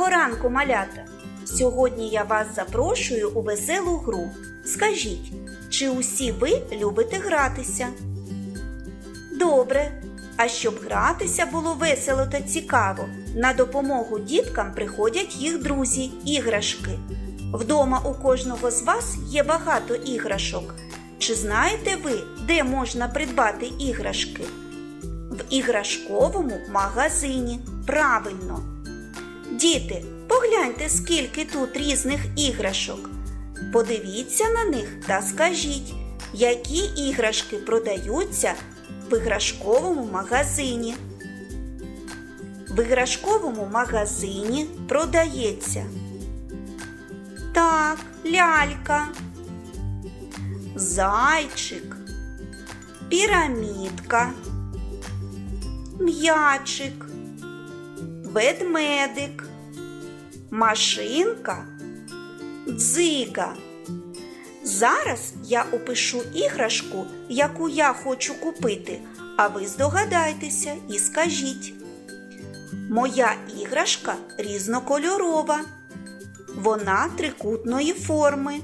ранку, малята! Сьогодні я вас запрошую у веселу гру. Скажіть, чи усі ви любите гратися? Добре. А щоб гратися було весело та цікаво, на допомогу діткам приходять їх друзі, іграшки. Вдома у кожного з вас є багато іграшок. Чи знаєте ви, де можна придбати іграшки? В іграшковому магазині. Правильно. Діти, погляньте, скільки тут різних іграшок. Подивіться на них та скажіть, які іграшки продаються в іграшковому магазині. В іграшковому магазині продається. Так, лялька, зайчик, пірамідка, м'ячик, ведмедик, машинка, дзига. Зараз я опишу іграшку, яку я хочу купити, а ви здогадайтеся і скажіть. Моя іграшка різнокольорова. Вона трикутної форми.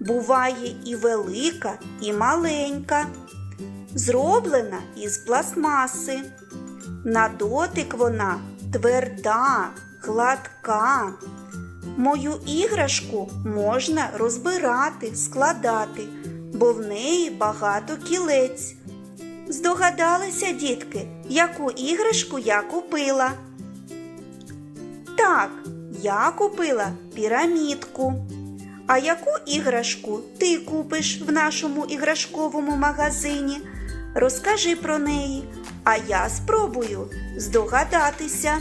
Буває і велика, і маленька. Зроблена із пластмаси. На дотик вона тверда, гладка. Мою іграшку можна розбирати, складати, бо в неї багато кілець. Здогадалися, дітки, яку іграшку я купила? Так, я купила пірамідку. А яку іграшку ти купиш в нашому іграшковому магазині? Розкажи про неї, а я спробую здогадатися.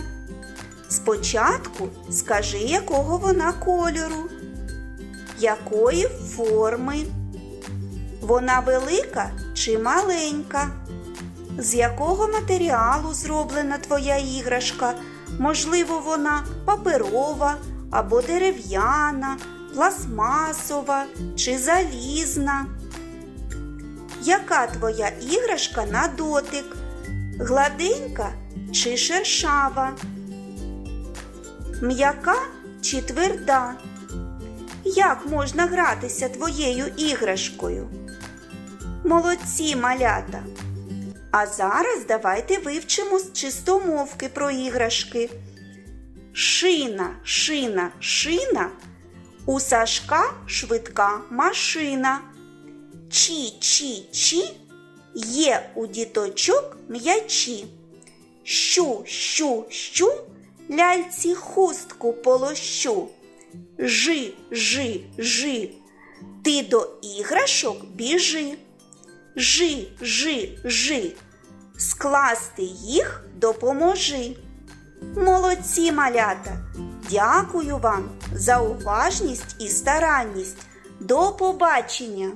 Спочатку скажи, якого вона кольору, якої форми. Вона велика чи маленька? З якого матеріалу зроблена твоя іграшка? Можливо, вона паперова або дерев'яна, пластмасова чи залізна. Яка твоя іграшка на дотик? Гладенька чи шершава? М'яка чи тверда? Як можна гратися твоєю іграшкою? Молодці малята! А зараз давайте вивчимо з чистомовки про іграшки. Шина, шина, шина. У Сашка швидка машина. Чі, чі, чі. Є у діточок м'ячі. Щу, щу, щу. Ляльці хустку полощу. Жи, жи, жи. Ти до іграшок біжи. Жи, жи, жи. Скласти їх допоможи. Молодці малята! Дякую вам за уважність і старанність. До побачення!